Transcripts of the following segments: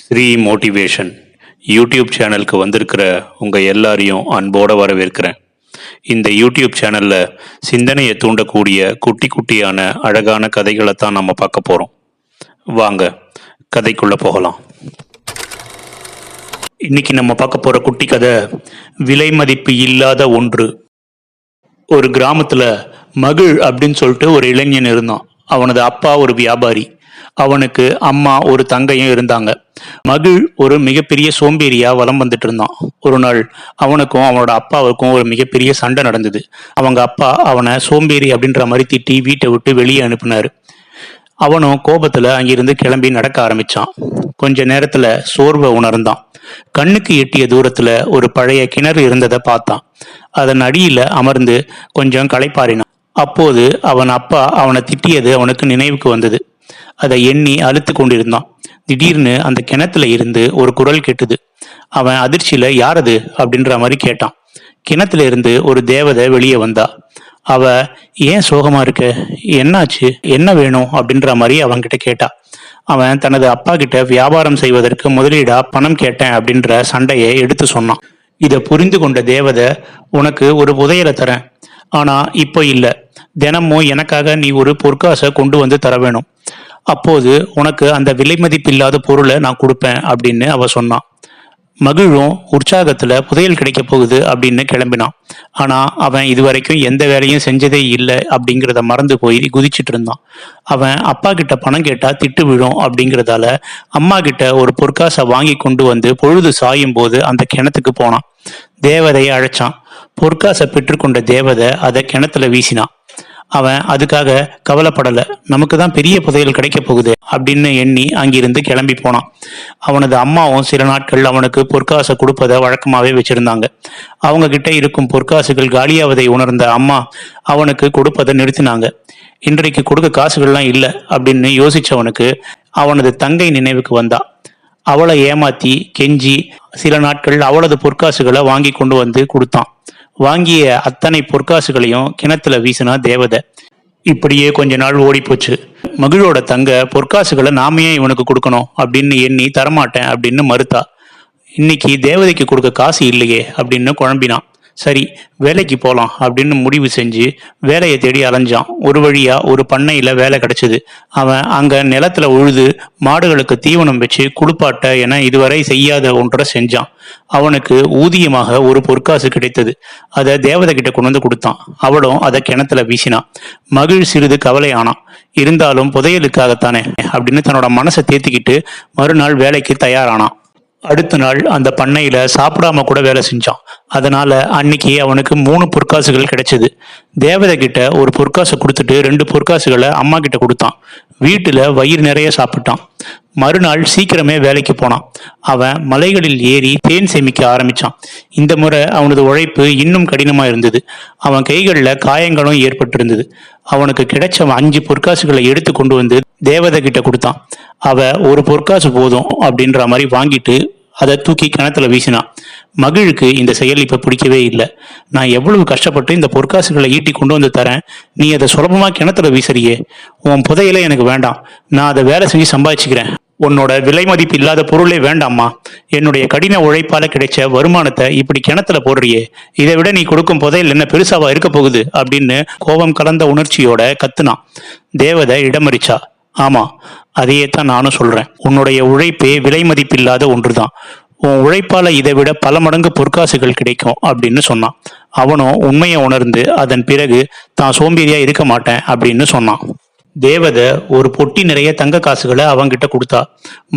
Sri motivation YouTube சேனலுக்கு வந்திருக்கிற உங்கள் எல்லாரையும் அன்போடு வரவேற்கிறேன். இந்த யூடியூப் சேனலில் சிந்தனையை தூண்டக்கூடிய குட்டி குட்டியான அழகான கதைகளை தான் நம்ம பார்க்க போகிறோம் வாங்க கதைக்குள்ளே போகலாம். இன்னைக்கு நம்ம பார்க்க போகிற குட்டி கதை விலை மதிப்பு இல்லாத ஒன்று. ஒரு கிராமத்தில் மகிழ் அப்படின்னு சொல்லிட்டு ஒரு இளைஞன் இருந்தான். அவனது அப்பா ஒரு வியாபாரி. அவனுக்கு அம்மா ஒரு தங்கையும் இருந்தாங்க. மகிழ் ஒரு மிகப்பெரிய சோம்பேறியா வலம் வந்துட்டு இருந்தான். ஒரு நாள் அவனுக்கும் அவனோட அப்பாவுக்கும் ஒரு மிகப்பெரிய சண்டை நடந்தது. அவங்க அப்பா அவனை சோம்பேறி அப்படின்ற மாதிரி திட்டி வீட்டை விட்டு வெளியே அனுப்புனாரு. அவனும் கோபத்துல அங்கிருந்து கிளம்பி நடக்க ஆரம்பிச்சான். கொஞ்ச நேரத்துல சோர்வை உணர்ந்தான். கண்ணுக்கு எட்டிய தூரத்துல ஒரு பழைய கிணறு இருந்ததை பார்த்தான். அதன் அடியில அமர்ந்து கொஞ்சம் களைப்பாறினான். அப்போது அவன் அப்பா அவனை திட்டியது அவனுக்கு நினைவுக்கு வந்தது. அதை எண்ணி அழுத்து கொண்டிருந்தான். திடீர்னு அந்த கிணத்துல இருந்து ஒரு குரல் கேட்டுது. அவன் அதிர்ச்சியில யாரது? அப்படின்ற மாதிரி கேட்டான். கிணத்துல இருந்து ஒரு தேவதை வெளியே வந்தா. அவ ஏன் சோகமா இருக்க? என்னாச்சு? என்ன வேணும்? அப்படின்ற மாதிரி அவன்கிட்ட கேட்டா. அவன் தனது அப்பா கிட்ட வியாபாரம் செய்வதற்கு முதலீடா பணம் கேட்டேன் அப்படின்ற சண்டையை எடுத்து சொன்னான். இதை புரிந்து கொண்ட தேவதை உனக்கு ஒரு புதையலை தரேன். ஆனா இப்போ இல்லை. தினமும் எனக்காக நீ ஒரு பொற்காசை கொண்டு வந்து தர வேணும். அப்போது உனக்கு அந்த விலை மதிப்பில்லாத பொருளை நான் கொடுப்பேன் அப்படின்னு அவ சொன்னான். மகிழும் உற்சாகத்துல புதையல் கிடைக்க போகுது அப்படின்னு கிளம்பினான். ஆனா அவன் இதுவரைக்கும் எந்த வேலையும் செஞ்சதே இல்லை அப்படிங்கிறத மறந்து போய் குதிச்சிட்டு இருந்தான். அவன் அப்பா கிட்ட பணம் கேட்டா திட்டு விழும் அப்படிங்கிறதால அம்மா கிட்ட ஒரு பொற்காசை வாங்கி கொண்டு வந்து பொழுது சாயும் போது அந்த கிணத்துக்கு போனான். தேவதையை அழைச்சான். பொற்காசை பெற்றுக்கொண்ட தேவதை அதை கிணத்துல வீசினான். அவன் அதுக்காக கவலைப்படல. நமக்கு தான் பெரிய புதையல் கிடைக்க போகுது அப்படின்னு எண்ணி அங்கிருந்து கிளம்பி போனான். அவனது அம்மாவும் சில நாட்கள் அவனுக்கு பொற்காசை கொடுப்பதை வழக்கமாகவே வச்சிருந்தாங்க. அவங்க கிட்ட இருக்கும் பொற்காசுகள் காலியாவதை உணர்ந்த அம்மா அவனுக்கு கொடுப்பதை நிறுத்தினாங்க. இன்றைக்கு கொடுக்க காசுகள்லாம் இல்லை அப்படின்னு யோசிச்சவனுக்கு அவனது தங்கை நினைவுக்கு வந்தா. அவளை ஏமாத்தி கெஞ்சி சில நாட்கள் அவளது பொற்காசுகளை வாங்கி கொண்டு வந்து கொடுத்தான். வாங்கிய அத்தனை பொற்காசுகளையும் கிணத்துல வீசினா தேவதை. இப்படியே கொஞ்ச நாள் ஓடி போச்சு மகிழோட தங்க பொற்காசுகளை நாம ஏன் இவனுக்கு கொடுக்கணும்? அப்படின்னு எண்ணி தரமாட்டேன் அப்படின்னு மறுத்தா. இன்னைக்கு தேவதைக்கு கொடுக்க காசு இல்லையே அப்படின்னு குழம்பினான். சரி வேலைக்கு போகலாம் அப்படின்னு முடிவு செஞ்சு வேலையை தேடி அலைஞ்சான். ஒரு வழியாக ஒரு பண்ணையில் வேலை கிடச்சிது. அவன் அங்கே நிலத்தில் உழுது மாடுகளுக்கு தீவனம் வச்சு குளிப்பாட்ட என இதுவரை செய்யாத ஒன்றை செஞ்சான். அவனுக்கு ஊதியமாக ஒரு பொற்காசு கிடைத்தது. அதை தேவதை கிட்ட கொண்டு வந்து கொடுத்தான். அவளும் அதை கிணத்துல வீசினான். மகிழ் சிறிது கவலை ஆனான் இருந்தாலும் புதையலுக்காகத்தானே அப்படின்னு தன்னோட மனசை தேத்திக்கிட்டு மறுநாள் வேலைக்கு தயாரானான். அடுத்த நாள் அந்த பண்ணையில சாப்பிடாம கூட வேலை செஞ்சான். அதனால அன்னைக்கு அவனுக்கு மூணு பொற்காசுகள் கிடைச்சது. தேவதை கிட்ட ஒரு பொற்காசு கொடுத்துட்டு ரெண்டு பொற்காசுகளை அம்மா கிட்ட கொடுத்தான். வீட்டுல வயிறு நிறைய சாப்பிட்டான். மறுநாள் சீக்கிரமே வேலைக்கு போனான். அவன் மலைகளில் ஏறி தேன் சேமிக்க ஆரம்பிச்சான். இந்த முறை அவனது உழைப்பு இன்னும் கடினமா இருந்தது. அவன் கைகளில் காயங்களும் ஏற்பட்டிருந்தது. அவனுக்கு கிடைச்ச அஞ்சு பொற்காசுகளை எடுத்து கொண்டு வந்து தேவதை கிட்ட கொடுத்தான். அவ ஒரு பொற்காசு போதும் அப்படின்ற மாதிரி வாங்கிட்டு அதை தூக்கி கிணத்துல வீசினான் மகிழுக்கு இந்த செயல் இப்ப பிடிக்கவே இல்லை. நான் எவ்வளவு கஷ்டப்பட்டு இந்த பொற்காசுகளை ஈட்டி கொண்டு வந்து தரேன். நீ அதை சுலபமா கிணத்துல வீசுறியே. உன் புதையில எனக்கு வேண்டாம். நான் அதை வேலை செஞ்சு சம்பாதிச்சுக்கிறேன். உன்னோட விலை மதிப்பு இல்லாத பொருளே வேண்டாம்மா. என்னுடைய கடின உழைப்பால கிடைச்ச வருமானத்தை இப்படி கிணத்துல போடுறியே. இதை விட நீ கொடுக்கும் புதையில் என்ன பெருசாவா இருக்க போகுது? அப்படின்னு கோபம் கலந்த உணர்ச்சியோட கத்துனான். தேவதை இடமறிச்சா. ஆமாம் அதையே தான் நானும் சொல்கிறேன் உன்னுடைய உழைப்பே விலை மதிப்பில்லாத ஒன்று தான் உன் உழைப்பால் இதை விட பல மடங்கு பொற்காசுகள் கிடைக்கும் அப்படின்னு சொன்னான். அவனும் உண்மையை உணர்ந்து அதன் பிறகு தான் சோம்பேறியாக இருக்க மாட்டேன் அப்படின்னு சொன்னான். தேவதை ஒரு பொட்டி நிறைய தங்க காசுகளை அவங்கிட்ட கொடுத்தா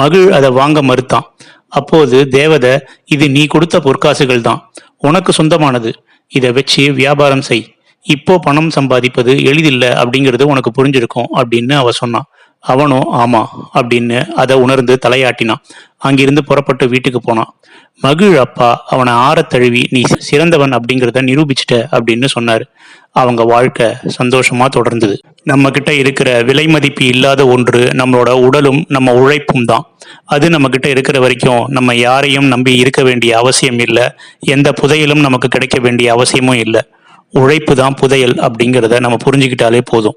மகிழ் அதை வாங்க மறுத்தான். அப்போது தேவதை இது நீ கொடுத்த பொற்காசுகள் தான். உனக்கு சொந்தமானது. இதை வச்சு வியாபாரம் செய். இப்போ பணம் சம்பாதிப்பது எளிதில்லை அப்படிங்கிறது உனக்கு புரிஞ்சிருக்கும் அப்படின்னு அவ சொன்னான். அவனும் ஆமா அப்படின்னு அதை உணர்ந்து தலையாட்டினான். அங்கிருந்து புறப்பட்டு வீட்டுக்கு போனான். மகிழ் அப்பா அவனை ஆறத் தழுவி நீ சிறந்தவன் அப்படிங்கிறத நிரூபிச்சிட்ட அப்படின்னு சொன்னார். அவங்க வாழ்க்கை சந்தோஷமா தொடர்ந்தது. நம்ம கிட்ட இருக்கிற விலை மதிப்பு இல்லாத ஒன்று நம்மளோட உடலும் நம்ம உழைப்பும் தான். அது நம்ம கிட்ட இருக்கிற வரைக்கும் நம்ம யாரையும் நம்பி இருக்க வேண்டிய அவசியம் இல்லை. எந்த புதையலும் நமக்கு கிடைக்க வேண்டிய அவசியமும் இல்லை. உழைப்பு தான் புதையல் அப்படிங்கிறத நம்ம புரிஞ்சுக்கிட்டாலே போதும்.